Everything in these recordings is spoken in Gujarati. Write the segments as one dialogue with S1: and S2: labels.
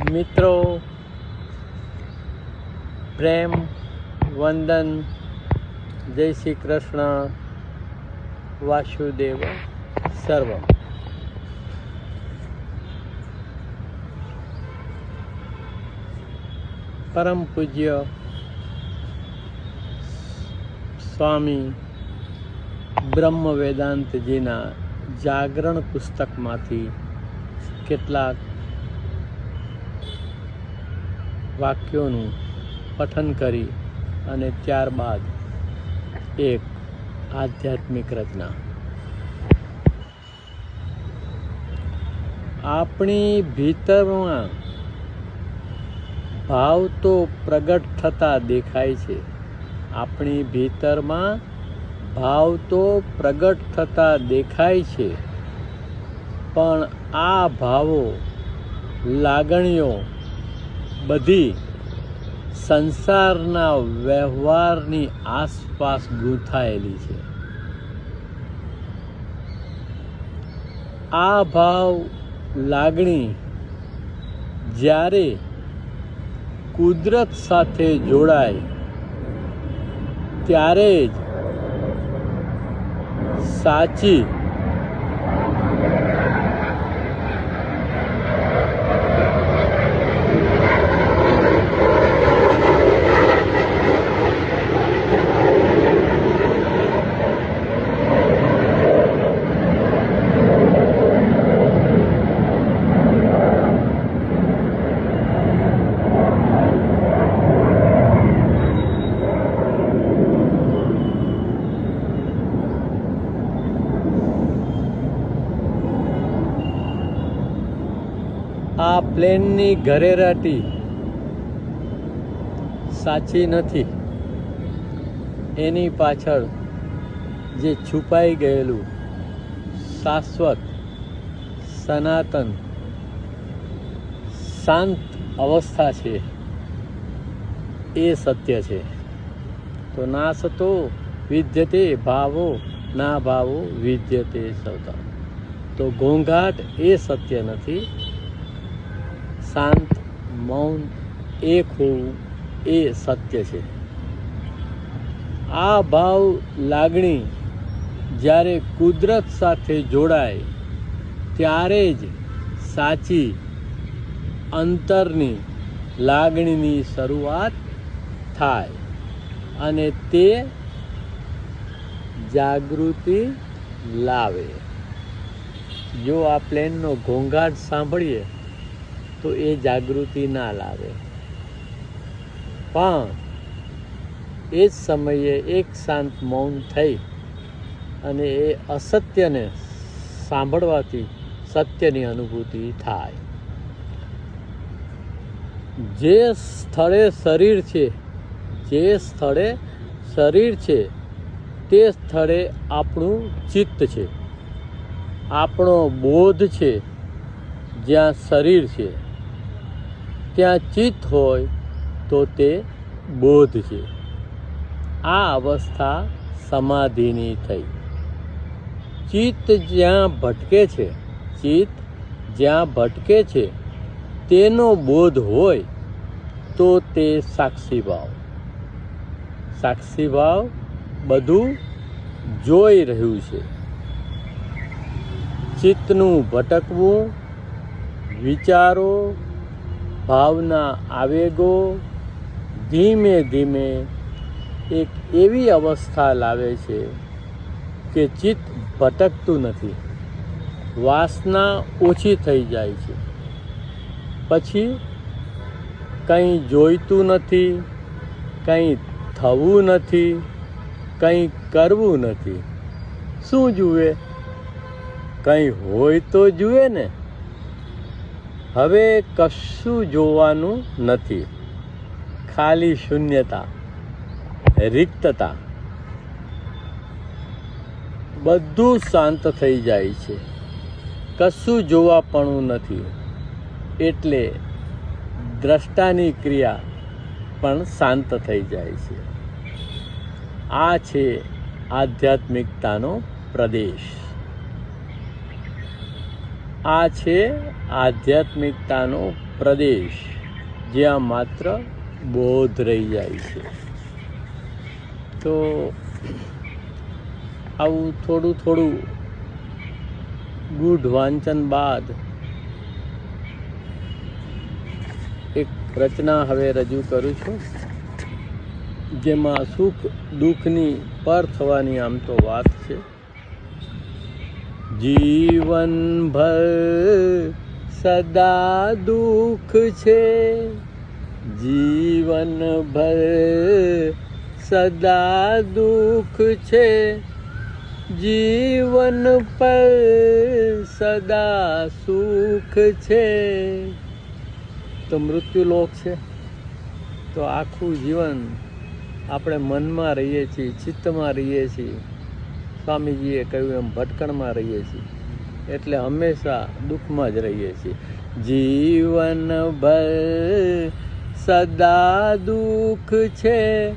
S1: મિત્રો, પ્રેમ, વંદન, જય શ્રી કૃષ્ણ, વાસુદેવ સર્વ પરમ પૂજ્ય સ્વામી બ્રહ્મ વેદાંતજીના જાગરણ પુસ્તકમાંથી કેટલાક વાક્યોનું પઠન કરી અને ત્યારબાદ એક આધ્યાત્મિક રચના. આપણી ભીતરમાં ભાવ તો પ્રગટ થતા દેખાય છે. આપણી ભીતરમાં ભાવ તો પ્રગટ થતા દેખાય છે. પણ આ ભાવો લાગણીઓ બધી સંસારના વ્યવહારની આસપાસ ગૂંથાયેલી છે. આ ભાવ લાગણી જ્યારે કુદરત સાથે જોડાય, ત્યારે જ સાચી આ પ્લેનની ઘરેરાટી સાચી નથી. એની પાછળ જે છુપાઈ ગયેલું શાશ્વત, સનાતન, શાંત અવસ્થા છે, એ સત્ય છે. તો ના સતો વિદ્યતે ભાવો, ના ભાવો વિદ્યતે સૌતા. તો ઘોંઘાટ એ સત્ય નથી શાંત, મૌન એક હોવું એ સત્ય છે. આ ભાવ લાગણી જ્યારે કુદરત સાથે જોડાય, ત્યારે જ સાચી અંતરની લાગણીની શરૂઆત થાય અને તે જાગૃતિ લાવે. જો આ પ્લેનનો ઘોંઘાટ સાંભળીએ તો એ જાગૃતિ ના લાવે. પણ એ જ સમયે એક શાંત મૌન થઈ અને એ અસત્યને સાંભળવાથી સત્યની અનુભૂતિ થાય. જે સ્થળે શરીર છે, જે સ્થળે શરીર છે, તે સ્થળે આપણું ચિત્ત છે. આપણો બોધ છે, જ્યાં શરીર છે. ત્યાં ચિત્ત હોય તો તે બોધ છે. આ અવસ્થા સમાધિની થઈ. ચિત્ત જ્યાં ભટકે છે, ચિત્ત જ્યાં ભટકે છે, તેનો બોધ હોય તો તે સાક્ષી ભાવ. સાક્ષી ભાવ બધું જોઈ રહ્યું છે. ચિત્તનું ભટકવું, વિચારો ભાવના આવેગો ધીમે ધીમે એક એવી અવસ્થા લાવે છે કે ચિત્ત ભટકતું નથી. વાસના ઓછી થઈ જાય છે. પછી કંઈ જોઈતું નથી, કંઈ થવું નથી, કંઈ કરવું નથી. શું જુએ? કંઈ હોય તો જુએ ને. હવે કશું જોવાનું નથી. ખાલી શૂન્યતા, રિક્તતા. બધું શાંત થઈ જાય છે. કશું જોવા પણ નથી. એટલે દ્રષ્ટાની ક્રિયા પણ શાંત થઈ જાય છે. આ છે આધ્યાત્મિકતાનો પ્રદેશ. આ છે આધ્યાત્મિકતાનો પ્રદેશ, જ્યાં માત્ર બોધ રહી જાય છે. તો આવું થોડું થોડું ગૂઢ વાંચન બાદ એક રચના હવે રજૂ કરું છું, જેમાં સુખ દુઃખની પર થવાની આમ તો વાત છે. જીવનભર સદા દુઃખ છે જીવનભર સદા દુઃખ છે જીવન પર સદા સુખ છે તો મૃત્યુલોક છે તો આખું જીવન આપણે મનમાં રહીએ છીએ, ચિત્તમાં રહીએ છીએ. સ્વામીજીએ કહ્યું એમ, ભટકણમાં રહીએ છીએ. એટલે હંમેશા દુઃખમાં જ રહીએ છીએ. જીવન ભર સદા દુઃખ છે.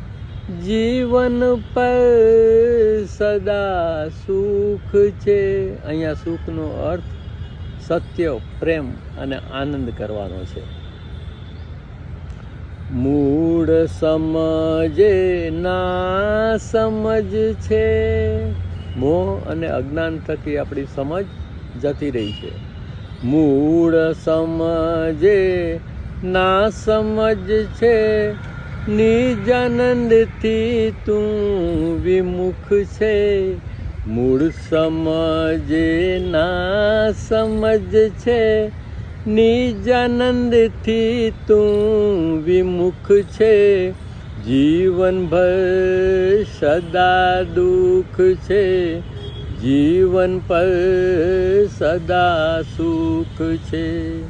S1: જીવન પર સદા સુખ છે. અહીંયા સુખનો અર્થ સત્ય, પ્રેમ અને આનંદ કરવાનો છે. મૂળ સમજે ના સમજ છે. મોહ અને અજ્ઞાન થકી આપણી સમજ જતી રહી છે. મૂળ સમજે, ના સમજ છે નિજાનંદથી તું વિમુખ છે. મૂળ સમજે, ના સમજ છે નિજાનંદથી તું વિમુખ છે. જીવનભર સદા દુઃખ છે. જીવન પર સદા સુખ છે.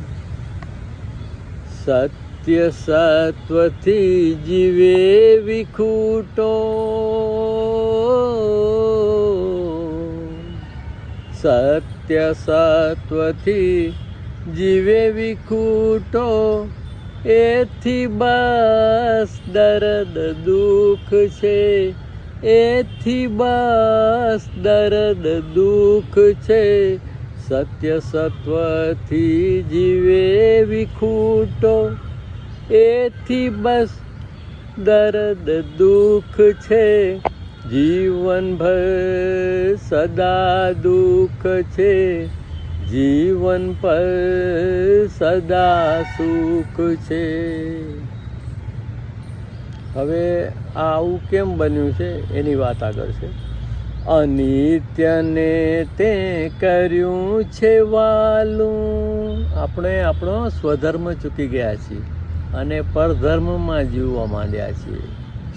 S1: સત્ય સત્વથી જીવે વિખૂટો. સત્ય સત્વથી જીવે વિખૂટો. એથી બસ દર્દ દુઃખ છે. એથી બસ દર્દ દુઃખ છે. સત્ય સત્વથી જીવે વિખૂટો એથી બસ દર્દ દુઃખ છે. જીવનભર સદા દુઃખ છે. જીવન પર સદા સુખ છે. હવે આવું કેમ બન્યું છે? એની વાત આગળ છે. અનિત્યને તે કર્યું છે વાલું. આપણે આપણો સ્વધર્મ ચૂકી ગયા છીએ અને પરધર્મમાં જીવવા માંડ્યા છીએ.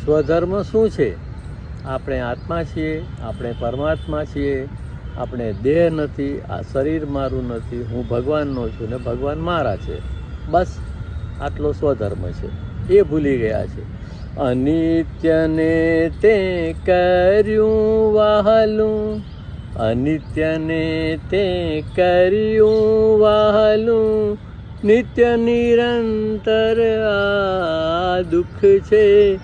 S1: સ્વધર્મ શું છે? આપણે આત્મા છીએ, આપણે પરમાત્મા છીએ, આપણે દેહ નથી, આ શરીર મારું નથી, હું ભગવાનનો છું ને ભગવાન મારા છે. બસ, આટલો સ્વધર્મ છે. એ ભૂલી ગયા છે. અનિત્યને તે કર્યું વહલું. અનિત્યને તે કર્યું વહલું. નિત્ય નિરંતર આ દુઃખ છે.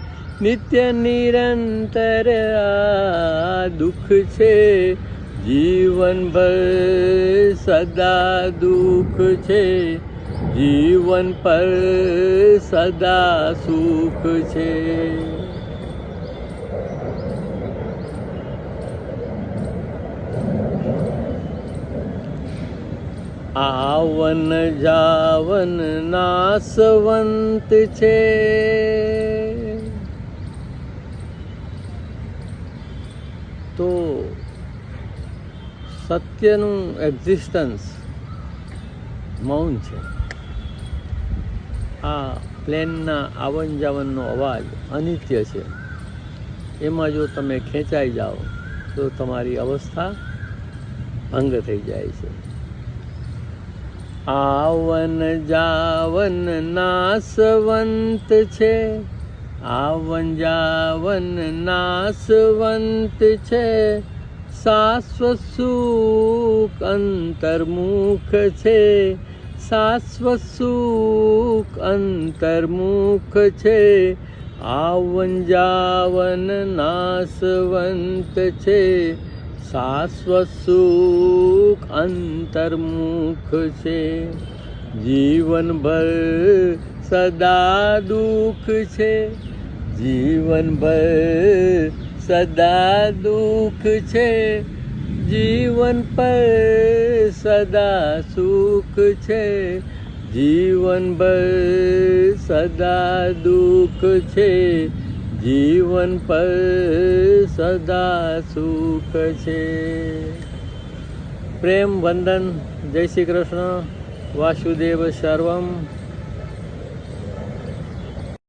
S1: નિત્ય નિરંતર આ દુઃખ છે. જીવનભર સદા દુઃખ છે. જીવન પર સદા સુખ છે. આવન જાવન નાસવંત છે. તો સત્યનું એક્ઝિસ્ટન્સ મૌન છે. આ પ્લેનના આવન જાવનનો અવાજ અનિત્ય છે. એમાં જો તમે ખેંચાઈ જાઓ, તો તમારી અવસ્થા ભંગ થઈ જાય છે. આવન જાવન નાસવંત છે. આવન જાવન નાસવંત છે. શાશ્વત સુખ અંતર્મુખ છે. શાશ્વત સુખ અંતર્મુખ છે. આવન નાસવંત છે. શાશ્વત સુખ અંતર્મુખ છે. જીવનભર સદા દુઃખ છે. જીવનભર સદા દુઃખ છે. જીવન પર સદા સુખ છે. જીવનભર સદા દુઃખ છે. જીવન પર સદા સુખ છે. પ્રેમ વંદન. જય શ્રી કૃષ્ણ. વાસુદેવ સર્વમ.